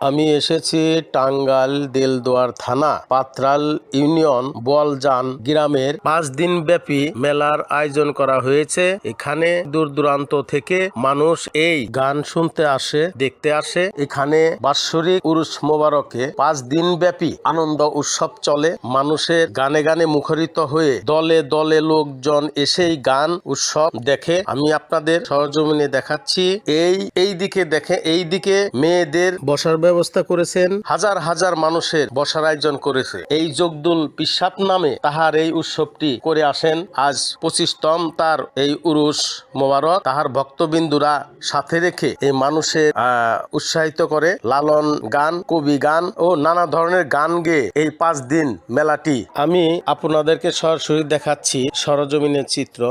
আমি এসেছি টাঙ্গাইল দেলদুয়ার থানা, পাত্রাল ইউনিয়ন, বলজান গ্রামের পাঁচ দিন ব্যাপী মেলার আয়োজন করা হয়েছে। এখানে দূর দূরান্ত থেকে মানুষ এই গান শুনতে আসে, দেখতে আসে। এখানে বাৎসরিক উরুস মোবারকে পাঁচ দিন ব্যাপী আনন্দ উৎসব চলে। মানুষের গানে গানে মুখরিত হয়ে দলে দলে লোকজন এসেই গান উৎসব দেখে। আমি আপনাদের সরজমিনে দেখাচ্ছি। এই এই দিকে দেখে, এই দিকে মেয়েদের বসার ব্যবস্থা করেছেন। হাজার হাজার মানুষের বসার আয়োজন করেছে। এই জগদুল পিসাব নামে তাহার এই উৎসবটি করে আসেন। আজ পঁচিশতম তার এই উরুস মোবারক তাহার ভক্তবিন্দুরা সাথে রেখে এই মানুষের উৎসাহিত করে লালন গান, কবি গান ও নানা ধরনের গান গেয়ে এই পাঁচ দিন মেলাটি। আমি আপনাদেরকে সরাসরি দেখাচ্ছি সরজমিনের চিত্র।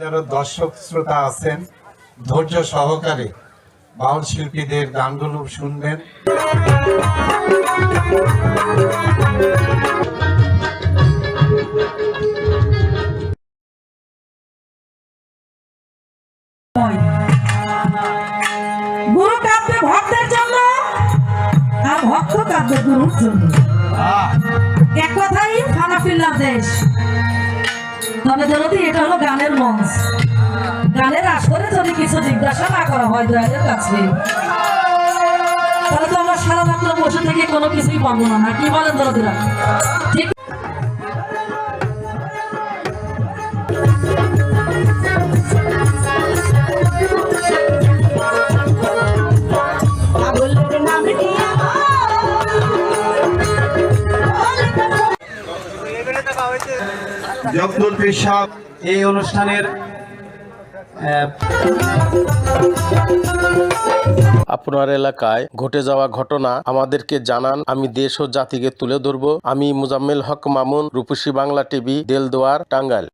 যারা দর্শক শ্রোতা আছেন ধৈর্য সহকারে বাউল শিল্পীদের গানগুলো শুনবেন। গুরু কাঁদবে ভক্তের জন্য আর ভক্ত কাঁদবে গুরুর জন্য। তবে যদি এটা হলো গানের মঞ্চ। গানের আসরে যদি কিছু জিজ্ঞাসা না করা হয় দয়ালের কাছে। তাহলে তো আমরা সারা রাত্র বসে থেকে কোনো কিছুই পাবো না না? কি বলেন দরদিরা ঠিক জগদুল পেশাব এই অনুষ্ঠানের আপনার এলাকায় ঘটে যাওয়া ঘটনা আমাদেরকে জানান। আমি দেশ ও জাতিকে তুলে ধরবো। আমি মুজাম্মেল হক মামুন, রূপসী বাংলা টিভি, দেলদুয়ার, টাঙ্গাইল।